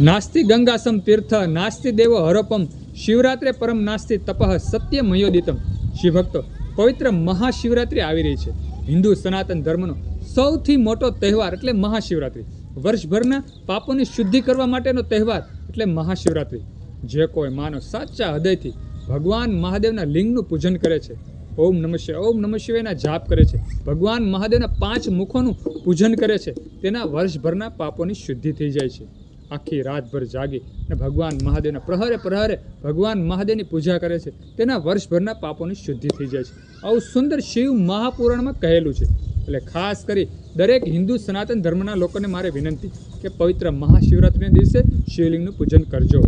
નાસ્તિ ગંગાસમ તીર્થ, નાસ્તિ દેવો હરપમ, શિવરાત્રે પરમ નાસ્તિ તપઃ સત્ય મયોદિતમ શિવભક્તો, પવિત્ર મહાશિવરાત્રિ આવી રહી છે. હિન્દુ સનાતન ધર્મનો સૌથી મોટો તહેવાર એટલે મહાશિવરાત્રિ. વર્ષભરના પાપોની શુદ્ધિ કરવા માટેનો તહેવાર એટલે મહાશિવરાત્રિ. જે કોઈ માનવ સાચા હૃદયથી ભગવાન મહાદેવના લિંગનું પૂજન કરે છે, ઓમ નમઃ શિવાય, ઓમ નમઃ શિવાયના જાપ કરે છે, ભગવાન મહાદેવના પાંચ મુખોનું પૂજન કરે છે, તેના વર્ષભરના પાપોની શુદ્ધિ થઈ જાય છે. આખી રાતભર જાગી અને ભગવાન મહાદેવના પ્રહરે પ્રહરે ભગવાન મહાદેવની પૂજા કરે છે. તેના વર્ષભરના પાપોની શુદ્ધિ થઈ જાય છે. આવું સુંદર શિવ મહાપુરાણમાં કહેલું છે. એટલે ખાસ કરી દરેક હિન્દુ સનાતન ધર્મના લોકોને મારે વિનંતી કે પવિત્ર મહાશિવરાત્રિના દિવસે શિવલિંગનું પૂજન કરજો.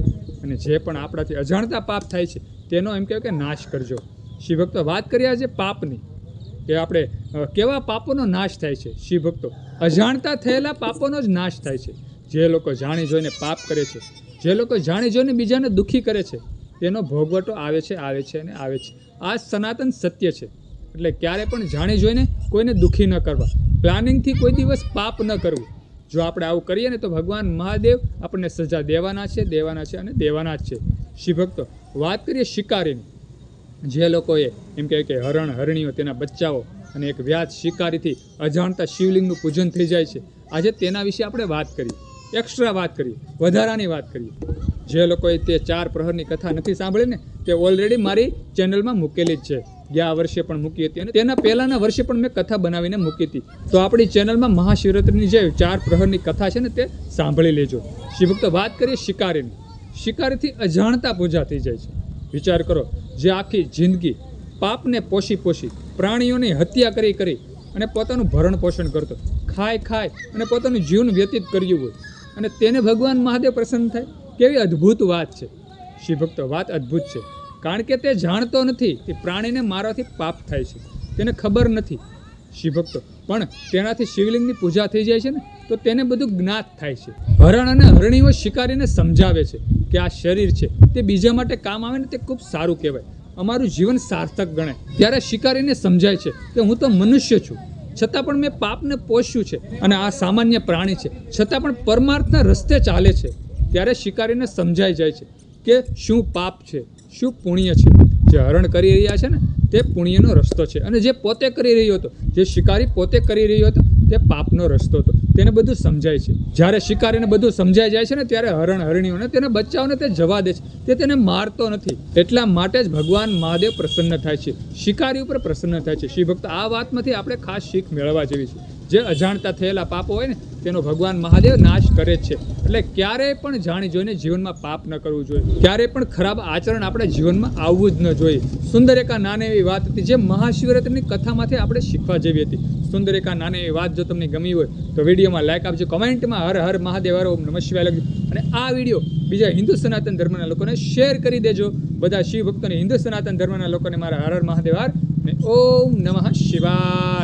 અને જે પણ આપણાથી અજાણતા પાપ થાય છે, તેનો એમ કહેવાય કે નાશ કરજો. શિવભક્તો, વાત કરી આજે પાપની. કે આપણે કેવા પાપોનો નાશ થાય છે શિવભક્તો? અજાણતા થયેલા પાપોનો જ નાશ થાય છે. જે લોકો જાણી જોઈને પાપ કરે છે, જે લોકો જાણી જોઈને બીજાને દુઃખી કરે છે, તેનો ભોગવટો આવે છે આવે છે અને આવે છે. આ સનાતન સત્ય છે. એટલે ક્યારે પણ જાણી જોઈને કોઈને દુઃખી ન કરવા, પ્લાનિંગથી કોઈ દિવસ પાપ ન કરવું. જો આપણે આવું કરીએ ને તો ભગવાન મહાદેવ આપણને સજા દેવાના છે દેવાના છે અને દેવાના જ છે. શિવભક્તો વાત કરીએ શિકારીની. જે લોકોએ એમ કહે કે હરણ હરણીઓ તેના બચ્ચાઓ અને એક વ્યાજ શિકારીથી અજાણતા શિવલિંગનું પૂજન થઈ જાય છે. આજે તેના વિશે આપણે વાત કરીએ. એક્સ્ટ્રા વાત કરીએ વધારાની વાત કરીએ જે લોકોએ તે ચાર પ્રહરની કથા નથી સાંભળી ને, તે ઓલરેડી મારી ચેનલમાં મૂકેલી જ છે. ગયા વર્ષે પણ મૂકી હતી અને તેના પહેલાના વર્ષે પણ મેં કથા બનાવીને મૂકી હતી. તો આપણી ચેનલમાં મહાશિવરાત્રિની જે ચાર પ્રહરની કથા છે ને, તે સાંભળી લેજો. શિવભક્ત વાત કરીએ શિકારીની. શિકારીથી અજાણતા પૂજા થઈ જાય છે. વિચાર કરો, જે આખી જિંદગી પાપને પોષી પોષી, પ્રાણીઓની હત્યા કરી કરી અને પોતાનું ભરણ પોષણ કરતો, ખાય ખાય અને પોતાનું જીવન વ્યતીત કર્યું હોય. અને તેને ભગવાન મહાદેવ પ્રસન્ન થાય. કેવી અદ્ભુત વાત છે. શિવભક્તો, વાત અદ્ભુત છે. કારણ કે તે જાણતો નથી કે પ્રાણીને મારવાથી પાપ થાય છે. તેને ખબર નથી. શિવભક્તો, પણ તેનાથી શિવલિંગની પૂજા થઈ જાય છે ને, તો તેને બધું જ્ઞાત થાય છે. હરણ અને હરણીઓ શિકારીને સમજાવે છે કે આ શરીર છે. તે બીજા માટે કામ આવે ને તે ખૂબ સારું કહેવાય. અમારું જીવન સાર્થક ગણાય. ત્યારે શિકારીને સમજાય છે કે હું તો મનુષ્ય છું. છતાં પણ મેં પાપને પોષ્યું છે અને આ સામાન્ય પ્રાણી છે. છતાં પણ પરમાર્થના રસ્તે ચાલે છે. ત્યારે શિકારીને સમજાઈ જાય છે કે શું પાપ છે, શું પુણ્ય છે. જે હરણ કરી રહ્યા છે ને, તે પુણ્યનો રસ્તો છે. અને જે પોતે કરી રહ્યો હતો, જે શિકારી પોતે કરી રહ્યો હતો તે પાપનો રસ્તો હતો. તેને બધું સમજાય છે. જ્યારે શિકારીને બધું સમજાઈ જાય છે ને, ત્યારે હરણ હરણીઓને, તેને બચ્ચાઓને તે જવા દે છે. તે તેને મારતો નથી. એટલા માટે જ ભગવાન મહાદેવ પ્રસન્ન થાય છે. શિકારી ઉપર પ્રસન્ન થાય છે. શિવ ભક્ત આ વાતમાંથી આપણે ખાસ શીખ મેળવવા જેવી છે. જે અજાણતા થયેલા પાપો હોય ને તેનો ભગવાન મહાદેવ નાશ કરે છે. એટલે ક્યારેય પણ જાણી જોઈને જીવનમાં પાપ ન કરવું જોઈએ. ક્યારેય પણ ખરાબ આચરણ આપણે જીવનમાં આવવું જ ન જોઈએ. સુંદરેકા નાની એવી વાત હતી જે મહાશિવરાત્રિની કથામાંથી આપણે શીખવા જેવી હતી. સુંદર એક આ નાની એવી વાત જો તમને ગમી હોય, તો વિડીયોમાં લાઈક આપજો, કમેન્ટમાં હર હર મહાદેવ, હર ઓમ નમઃ શિવાય લખજો. અને આ વીડિયો બીજા હિન્દુ સનાતન ધર્મના લોકોને શેર કરી દેજો. બધા શિવ ભક્તોને હિન્દુ સનાતન ધર્મના લોકોને મારા હર હર મહાદેવ, હર અને ઓમ નમઃ શિવાય.